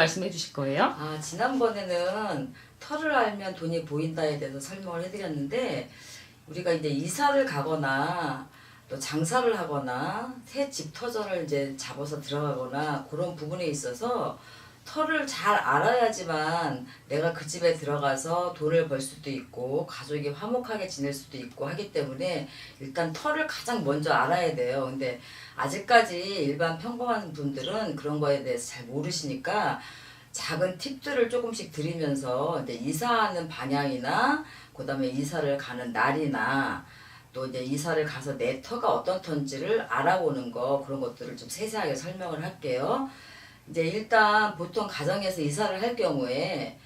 오늘은 어떤 말씀 해 주실 거예요? 아, 지난번에는 털을 알면 돈이 보인다에 대해서 설명을 해드렸는데, 우리가 이제 이사를 가거나, 또 장사를 하거나, 새 집 터전을 이제 잡아서 들어가거나, 그런 부분에 있어서 털을 잘 알아야지만 내가 그 집에 들어가서 돈을 벌 수도 있고, 가족이 화목하게 지낼 수도 있고 하기 때문에 일단 털을 가장 먼저 알아야 돼요. 근데 아직까지 일반 평범한 분들은 그런 거에 대해서 잘 모르시니까 작은 팁들을 조금씩 드리면서 이제 이사하는 방향이나 그다음에 이사를 가는 날이나 또 이제 이사를 가서 내 터가 어떤 터인지를 알아보는 거 그런 것들을 좀 세세하게 설명을 할게요. 이제 일단 보통 가정에서 이사를 할 경우에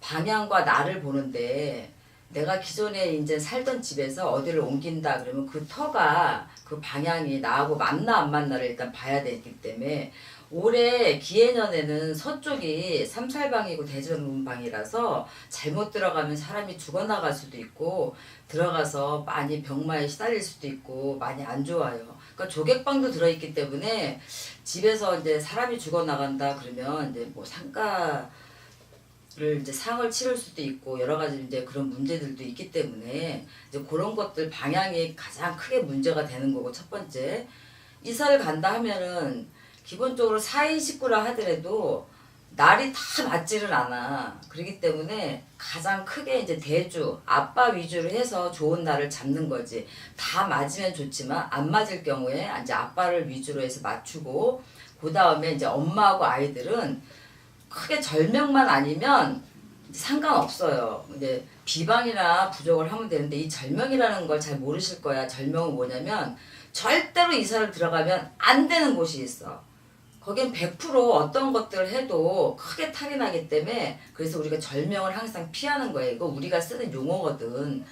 방향과 날을 보는데 내가 기존에 이제 살던 집에서 어디를 옮긴다 그러면 그 터가 그 방향이 나하고 맞나 안 맞나를 일단 봐야 되기 때문에 올해 기해년에는 서쪽이 삼살방이고 대전문방이라서 잘못 들어가면 사람이 죽어나갈 수도 있고 들어가서 많이 병마에 시달릴 수도 있고 많이 안 좋아요. 그러니까 조객방도 들어있기 때문에 집에서 이제 사람이 죽어나간다 그러면 이제 뭐 상가 를 이제 상을 치를 수도 있고 여러 가지 이제 그런 문제들도 있기 때문에 이제 그런 것들 방향이 가장 크게 문제가 되는 거고 첫 번째 이사를 간다 하면은 기본적으로 4인 식구라 하더라도 날이 다 맞지를 않아 그렇기 때문에 가장 크게 이제 대주 아빠 위주로 해서 좋은 날을 잡는 거지 다 맞으면 좋지만 안 맞을 경우에 이제 아빠를 위주로 해서 맞추고 그 다음에 이제 엄마하고 아이들은 크게 절명만 아니면 상관없어요. 근데 비방이나 부족을 하면 되는데 이 절명이라는 걸 잘 모르실 거야. 절명은 뭐냐면 절대로 이사를 들어가면 안 되는 곳이 있어. 거긴 100% 어떤 것들을 해도 크게 탈이 나기 때문에 그래서 우리가 절명을 항상 피하는 거예요. 이거 우리가 쓰는 용어거든.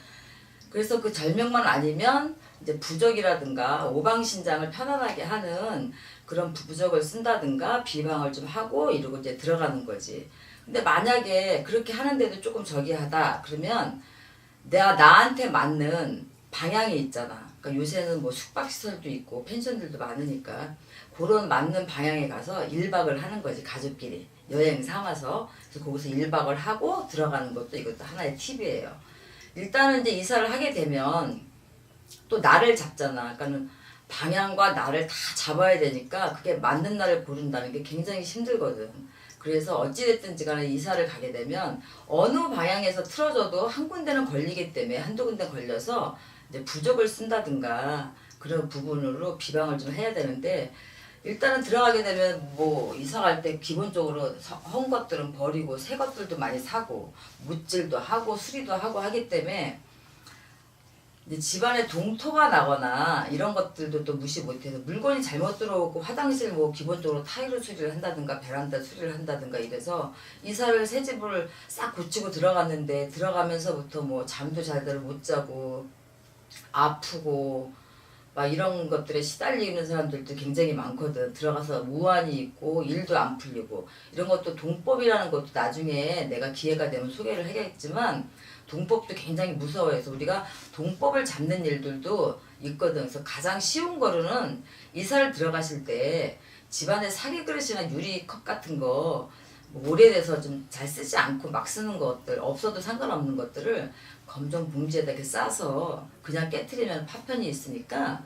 그래서 그 절명만 아니면 이제 부적이라든가 오방신장을 편안하게 하는 그런 부적을 쓴다든가 비방을 좀 하고 이러고 이제 들어가는 거지. 근데 만약에 그렇게 하는데도 조금 저기하다 그러면 내가 나한테 맞는 방향이 있잖아. 그러니까 요새는 뭐 숙박시설도 있고 펜션들도 많으니까 그런 맞는 방향에 가서 1박을 하는 거지 가족끼리 여행 삼아서 그래서 거기서 1박을 하고 들어가는 것도 이것도 하나의 팁이에요. 일단은 이제 이사를 하게 되면 또 날을 잡잖아. 그러니까는 방향과 날을 다 잡아야 되니까 그게 맞는 날을 고른다는 게 굉장히 힘들거든. 그래서 어찌됐든지 간에 이사를 가게 되면 어느 방향에서 틀어져도 한 군데는 걸리기 때문에 한두 군데 걸려서 이제 부적을 쓴다든가 그런 부분으로 비방을 좀 해야 되는데 일단은 들어가게 되면 뭐 이사 갈 때 기본적으로 서- 헌 것들은 버리고 새 것들도 많이 사고 묻질도 하고 수리도 하고 하기 때문에 이제 집안에 동토가 나거나 이런 것들도 또 무시 못해서 물건이 잘못 들어오고 화장실 뭐 기본적으로 타일을 수리를 한다든가 베란다 수리를 한다든가 이래서 이사를 새 집을 싹 고치고 들어갔는데 들어가면서부터 뭐 잠도 잘대로 못 자고 아프고 막 이런 것들에 시달리는 사람들도 굉장히 많거든. 들어가서 무한이 있고 일도 안 풀리고 이런 것도 동법이라는 것도 나중에 내가 기회가 되면 소개를 하겠지만 동법도 굉장히 무서워해서 우리가 동법을 잡는 일들도 있거든. 그래서 가장 쉬운 거로는 이사를 들어가실 때 집안에 사기 그릇이나 유리컵 같은 거뭐 오래돼서 좀 잘 쓰지 않고 막 쓰는 것들 없어도 상관없는 것들을 검정 봉지에다 이렇게 싸서 그냥 깨트리면 파편이 있으니까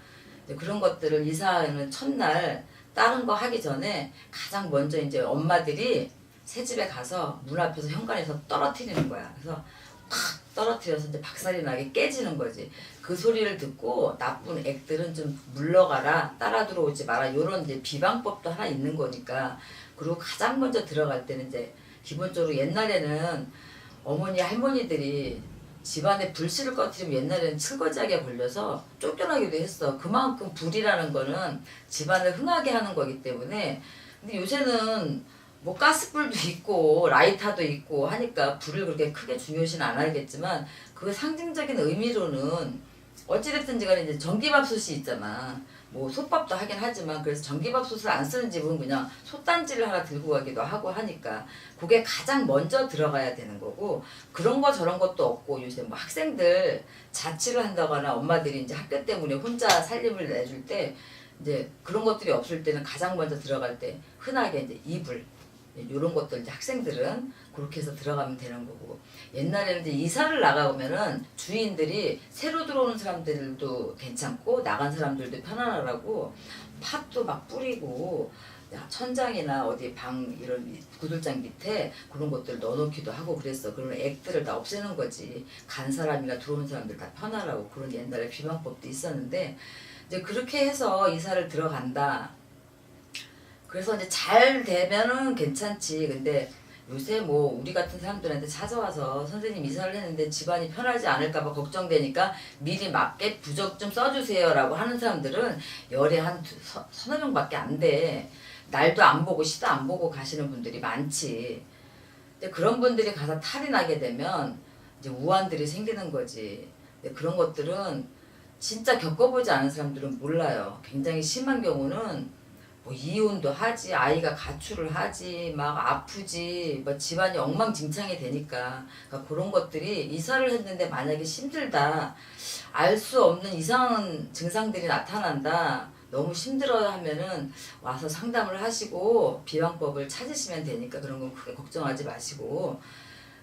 그런 것들을 이사하는 첫날 다른 거 하기 전에 가장 먼저 이제 엄마들이 새 집에 가서 문 앞에서 현관에서 떨어뜨리는 거야. 그래서 팍 떨어뜨려서 이제 박살이 나게 깨지는 거지. 그 소리를 듣고 나쁜 액들은 좀 물러가라, 따라 들어오지 마라. 요런 이제 비방법도 하나 있는 거니까. 그리고 가장 먼저 들어갈 때는 이제 기본적으로 옛날에는 어머니 할머니들이 집안에 불씨를 꺼뜨리면 옛날에는 칠거지하게 걸려서 쫓겨나기도 했어. 그만큼 불이라는 거는 집안을 흥하게 하는 거기 때문에 근데 요새는 뭐 가스불도 있고 라이터도 있고 하니까 불을 그렇게 크게 중요시는 안 하겠지만 그 상징적인 의미로는 어찌됐든지 간에 이제 전기밥솥이 있잖아. 뭐 솥밥도 하긴 하지만 그래서 전기밥솥을 안 쓰는 집은 그냥 솥단지를 하나 들고 가기도 하고 하니까 그게 가장 먼저 들어가야 되는 거고 그런 거 저런 것도 없고 요새 뭐 학생들 자취를 한다거나 엄마들이 이제 학교 때문에 혼자 살림을 내줄 때 이제 그런 것들이 없을 때는 가장 먼저 들어갈 때 흔하게 이제 이불 이런 것들 이제 학생들은 그렇게 해서 들어가면 되는 거고 옛날에는 이제 이사를 나가보면은 주인들이 새로 들어오는 사람들도 괜찮고 나간 사람들도 편안하라고 팥도 막 뿌리고 야, 천장이나 어디 방 이런 구들장 밑에 그런 것들 넣어놓기도 하고 그랬어. 그런 액들을 다 없애는 거지. 간 사람이나 들어오는 사람들 다 편하라고 그런 옛날에 비방법도 있었는데 이제 그렇게 해서 이사를 들어간다. 그래서 이제 잘 되면은 괜찮지. 근데 요새 뭐 우리 같은 사람들한테 찾아와서 선생님 이사를 했는데 집안이 편하지 않을까봐 걱정되니까 미리 맞게 부적 좀 써주세요라고 하는 사람들은 열에 한 두- 서, 서너 명밖에 안 돼. 날도 안 보고 시도 안 보고 가시는 분들이 많지. 근데 그런 분들이 가서 탈이 나게 되면 이제 우환들이 생기는 거지. 근데 그런 것들은 진짜 겪어보지 않은 사람들은 몰라요. 굉장히 심한 경우는 뭐 이혼도 하지, 아이가 가출을 하지, 막 아프지, 뭐 집안이 엉망진창이 되니까. 그러니까 그런 것들이 이사를 했는데 만약에 힘들다, 알 수 없는 이상한 증상들이 나타난다, 너무 힘들어요 하면은 와서 상담을 하시고 비방법을 찾으시면 되니까 그런 건 크게 걱정하지 마시고.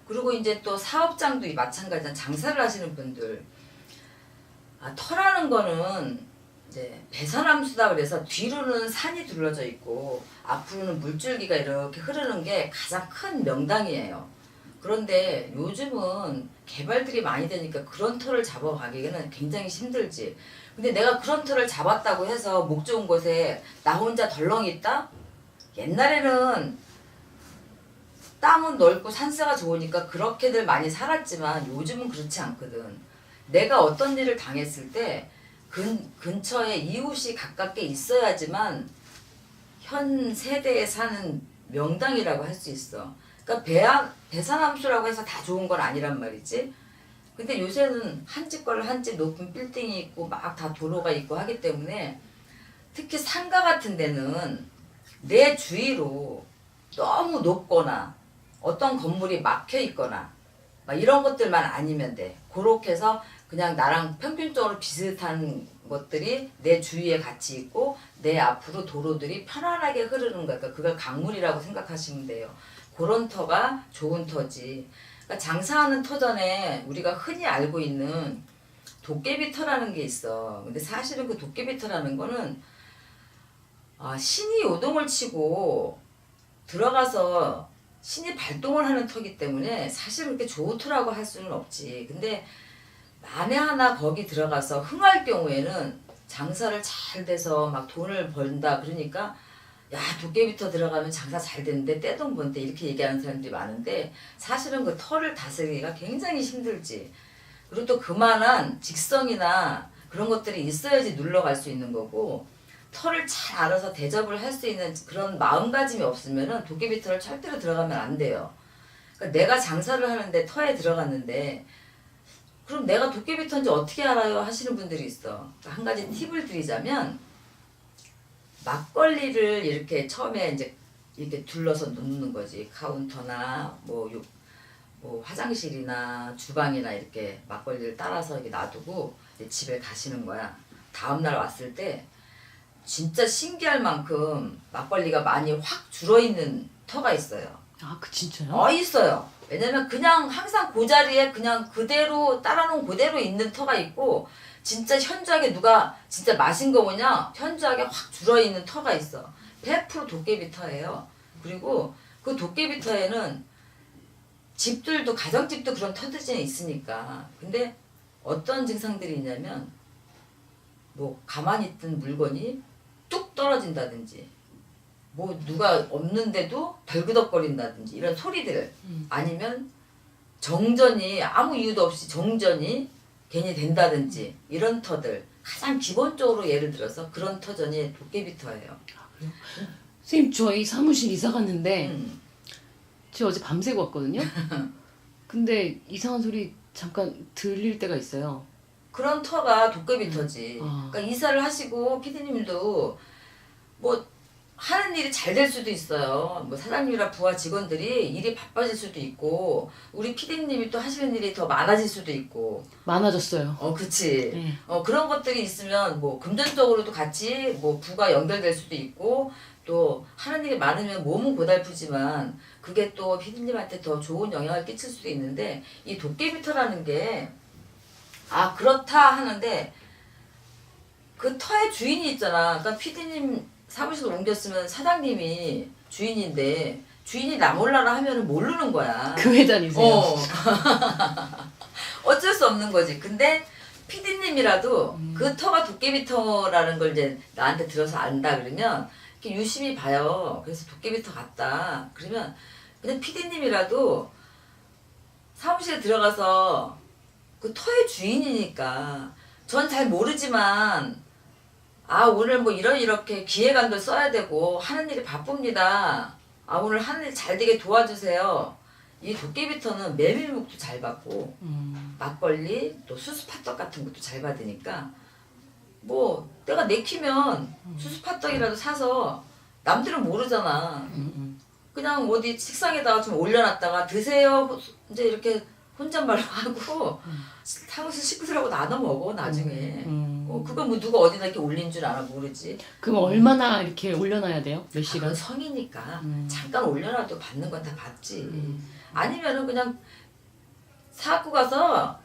그리고 이제 또 사업장도 이 마찬가지야. 장사를 하시는 분들. 아 터라는 거는 이제 배산함수다 그래서 뒤로는 산이 둘러져 있고 앞으로는 물줄기가 이렇게 흐르는 게 가장 큰 명당이에요. 그런데 요즘은 개발들이 많이 되니까 그런 터를 잡아가기에는 굉장히 힘들지. 근데 내가 그런 터를 잡았다고 해서 목 좋은 곳에 나 혼자 덜렁 있다? 옛날에는 땅은 넓고 산세가 좋으니까 그렇게들 많이 살았지만 요즘은 그렇지 않거든. 내가 어떤 일을 당했을 때 근, 근처에 이웃이 가깝게 있어야지만 현 세대에 사는 명당이라고 할 수 있어. 그러니까 배산함수라고 해서 다 좋은 건 아니란 말이지. 근데 요새는 한 집걸한집 높은 빌딩이 있고 막 다 도로가 있고 하기 때문에 특히 상가 같은 데는 내 주위로 너무 높거나 어떤 건물이 막혀 있거나 막 이런 것들만 아니면 돼. 그렇게 해서 그냥 나랑 평균적으로 비슷한 것들이 내 주위에 같이 있고 내 앞으로 도로들이 편안하게 흐르는 거야. 그러니까 그걸 강물이라고 생각하시면 돼요. 그런 터가 좋은 터지. 그러니까 장사하는 터 전에 우리가 흔히 알고 있는 도깨비 터라는 게 있어. 근데 사실은 그 도깨비 터라는 거는 아, 신이 요동을 치고 들어가서 신이 발동을 하는 터기 때문에 사실 그렇게 좋은 터라고 할 수는 없지. 근데 만에 하나 거기 들어가서 흥할 경우에는 장사를 잘 돼서 막 돈을 번다 그러니까 야 도깨비터 들어가면 장사 잘 되는데 떼돈 번데 이렇게 얘기하는 사람들이 많은데 사실은 그 터를 다스리기가 굉장히 힘들지 그리고 또 그만한 직성이나 그런 것들이 있어야지 눌러갈 수 있는 거고 터를 잘 알아서 대접을 할 수 있는 그런 마음가짐이 없으면은 도깨비터를 절대로 들어가면 안 돼요. 그러니까 내가 장사를 하는데 터에 들어갔는데 그럼 내가 도깨비터인지 어떻게 알아요? 하시는 분들이 있어. 그러니까 한 가지 팁을 드리자면 막걸리를 이렇게 처음에 이제 이렇게 둘러서 놓는 거지 카운터나 뭐, 요, 뭐 화장실이나 주방이나 이렇게 막걸리를 따라서 이렇게 놔두고 집에 가시는 거야. 다음 날 왔을 때 진짜 신기할 만큼 막걸리가 많이 확 줄어 있는 터가 있어요. 아, 그 진짜요? 어 있어요. 왜냐면 그냥 항상 그 자리에 그냥 그대로 따라놓은 그대로 있는 터가 있고 진짜 현저하게 누가 진짜 마신 거 뭐냐 현저하게 확 줄어 있는 터가 있어. 100% 도깨비 터예요. 그리고 그 도깨비 터에는 집들도 가정집도 그런 터들이 있으니까. 근데 어떤 증상들이 있냐면 뭐 가만히 있던 물건이 뚝 떨어진다든지 뭐 누가 없는데도 덜그덕거린다든지 이런 소리들 음. 아니면 정전이 아무 이유도 없이 정전이 괜히 된다든지 이런 터들 가장 기본적으로 예를 들어서 그런 터전이 도깨비 터예요. 선생님, 저희 사무실 이사 갔는데, 음. 저 어제 밤새고 왔거든요? 근데 이상한 소리 잠깐 들릴 때가 있어요. 그런 터가 도깨비 터지. 아. 그러니까 이사를 하시고 피디님도 뭐 하는 일이 잘 될 수도 있어요. 뭐 사장님이나 부하 직원들이 일이 바빠질 수도 있고 우리 피디님이 또 하시는 일이 더 많아질 수도 있고. 많아졌어요. 어, 그치. 네. 어, 그런 것들이 있으면 뭐 금전적으로도 같이 뭐 부가 연결될 수도 있고 또 하는 일이 많으면 몸은 고달프지만 그게 또 피디님한테 더 좋은 영향을 끼칠 수도 있는데 이 도깨비터라는 게 아 그렇다 하는데 그 터의 주인이 있잖아. 그러니까 피디님 사무실 옮겼으면 사장님이 주인인데 주인이 나 몰라라 하면은 모르는 거야. 그 회장이세요. 어. 어쩔 수 없는 거지. 근데 피디님이라도 음. 그 터가 도깨비 터라는 걸 이제 나한테 들어서 안다 그러면 이렇게 유심히 봐요. 그래서 도깨비 터 같다. 그러면 그냥 피디님이라도 사무실에 들어가서 그 터의 주인이니까 전 잘 모르지만 아 오늘 뭐 이런 이렇게 기획안도 써야 되고 하는 일이 바쁩니다. 아 오늘 하는 일 잘 되게 도와주세요. 이 도깨비터는 메밀묵도 잘 받고 음. 막걸리 또 수수팥떡 같은 것도 잘 받으니까 뭐 내가 내키면 수수팥떡이라도 사서 남들은 모르잖아. 음, 음. 그냥 어디 책상에다가 좀 올려놨다가 드세요. 이제 이렇게 혼잣말로 하고 사무실 식구들하고 나눠 먹어 나중에. 음. 어, 그거 뭐 누가 어디다 이렇게 올린 줄 알아 모르지. 그럼 얼마나 이렇게 올려놔야 돼요? 몇 시간? 그건 성이니까 음. 잠깐 올려놔도 받는 건 다 받지. 음. 아니면은 그냥 사고 가서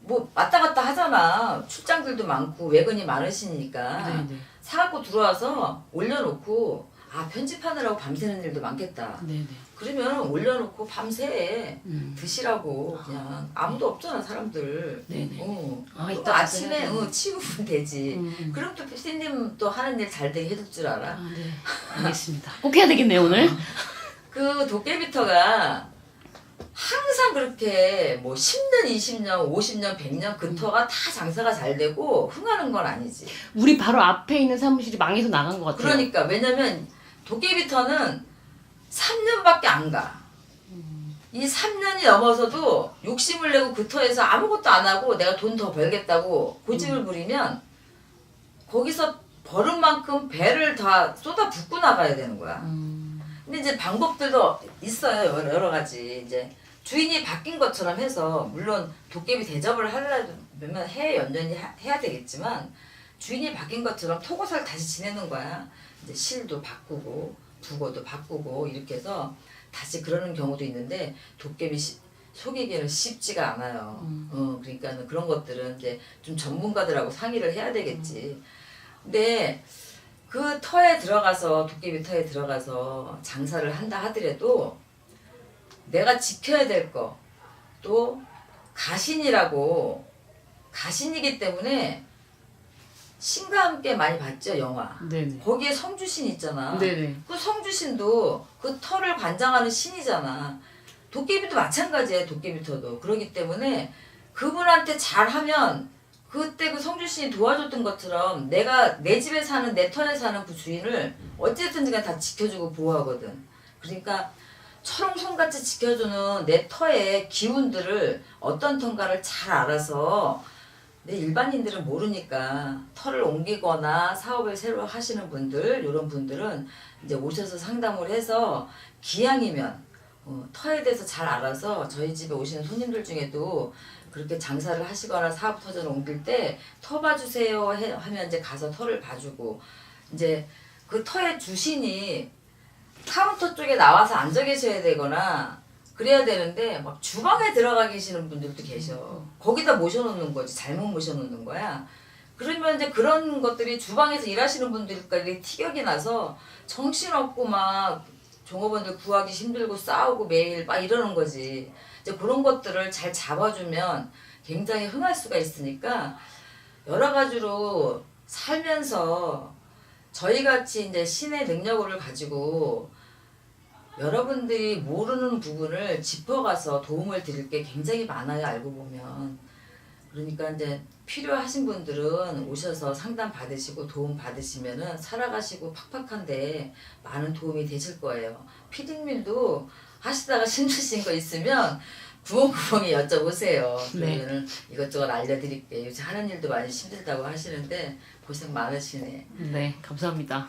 뭐 왔다 갔다 하잖아. 출장들도 많고 외근이 많으시니까 네 네. 사고 들어와서 올려놓고 아 편집하느라고 밤새는 일도 많겠다. 네네. 그러면 올려놓고 밤새 음. 드시라고 그냥 아무도 없잖아 사람들. 네네. 어. 아, 또 이따 아침에. 어, 치우면 되지. 음, 음. 그럼 또 피디님 또 하는 일 잘 되게 해줄 줄 알아. 아, 네. 알겠습니다. 꼭 해야 되겠네요, 오늘. 그 도깨비터가 항상 그렇게 뭐 10년, 20년, 50년, 100년 그 터가 다 장사가 잘 되고 흥하는 건 아니지. 우리 바로 앞에 있는 사무실이 망해서 나간 것 같아요. 그러니까 왜냐면 도깨비터는 3년밖에 안 가. 이 3년이 넘어서도 욕심을 내고 그 터에서 아무것도 안 하고 내가 돈 더 벌겠다고 고집을 부리면 거기서 벌은 만큼 배를 다 쏟아 붓고 나가야 되는 거야. 음. 근데 이제 방법들도 있어요 여러, 가지 이제 주인이 바뀐 것처럼 해서 물론 도깨비 대접을 하려면 해 연연히 하- 해야 되겠지만 주인이 바뀐 것처럼 토고사를 다시 지내는 거야 이제 실도 바꾸고 부고도 바꾸고 이렇게 해서 다시 그러는 경우도 있는데 도깨비 시- 속이기는 쉽지가 않아요. 음. 어 그러니까는 그런 것들은 이제 좀 전문가들하고 상의를 해야 되겠지. 근데 그 터에 들어가서 도깨비 터에 들어가서 장사를 한다 하더라도 내가 지켜야 될 거 또 가신이라고 가신이기 때문에 신과 함께 많이 봤죠 영화 네네. 거기에 성주신 있잖아 네네. 그 성주신도 그 터를 관장하는 신이잖아 도깨비도 마찬가지예요 도깨비 터도 그러기 때문에 그분한테 잘하면 그때 그 성주신이 도와줬던 것처럼 내가 내 집에 사는 내 터에 사는 그 주인을 어쨌든 간에 다 지켜주고 보호하거든. 그러니까 철옹성같이 지켜주는 내 터의 기운들을 어떤 턴가를 잘 알아서 내 일반인들은 모르니까 터를 옮기거나 사업을 새로 하시는 분들 이런 분들은 이제 오셔서 상담을 해서 기왕이면 어, 터에 대해서 잘 알아서 저희 집에 오시는 손님들 중에도 그렇게 장사를 하시거나 사업 터전을 옮길 때 터 봐주세요 해- 하면 이제 가서 터를 봐주고 이제 그 터의 주신이 카운터 쪽에 나와서 앉아 계셔야 되거나 그래야 되는데 막 주방에 들어가 계시는 분들도 계셔. 거기다 모셔놓는 거지 잘못 모셔놓는 거야. 그러면 이제 그런 것들이 주방에서 일하시는 분들까지 티격이 나서 정신없고 막 종업원들 구하기 힘들고 싸우고 매일 막 이러는 거지. 이제 그런 것들을 잘 잡아주면 굉장히 흥할 수가 있으니까 여러 가지로 살면서 저희 같이 이제 신의 능력을 가지고 여러분들이 모르는 부분을 짚어가서 도움을 드릴 게 굉장히 많아요 알고 보면. 그러니까 이제 필요하신 분들은 오셔서 상담 받으시고 도움 받으시면은 살아가시고 팍팍한데 많은 도움이 되실 거예요. 피디님도 하시다가 힘드신 거 있으면 구멍구멍에 여쭤보세요. 네. 그러면은 이것저것 알려드릴게요. 요새 하는 일도 많이 힘들다고 하시는데 고생 많으시네. 네, 감사합니다.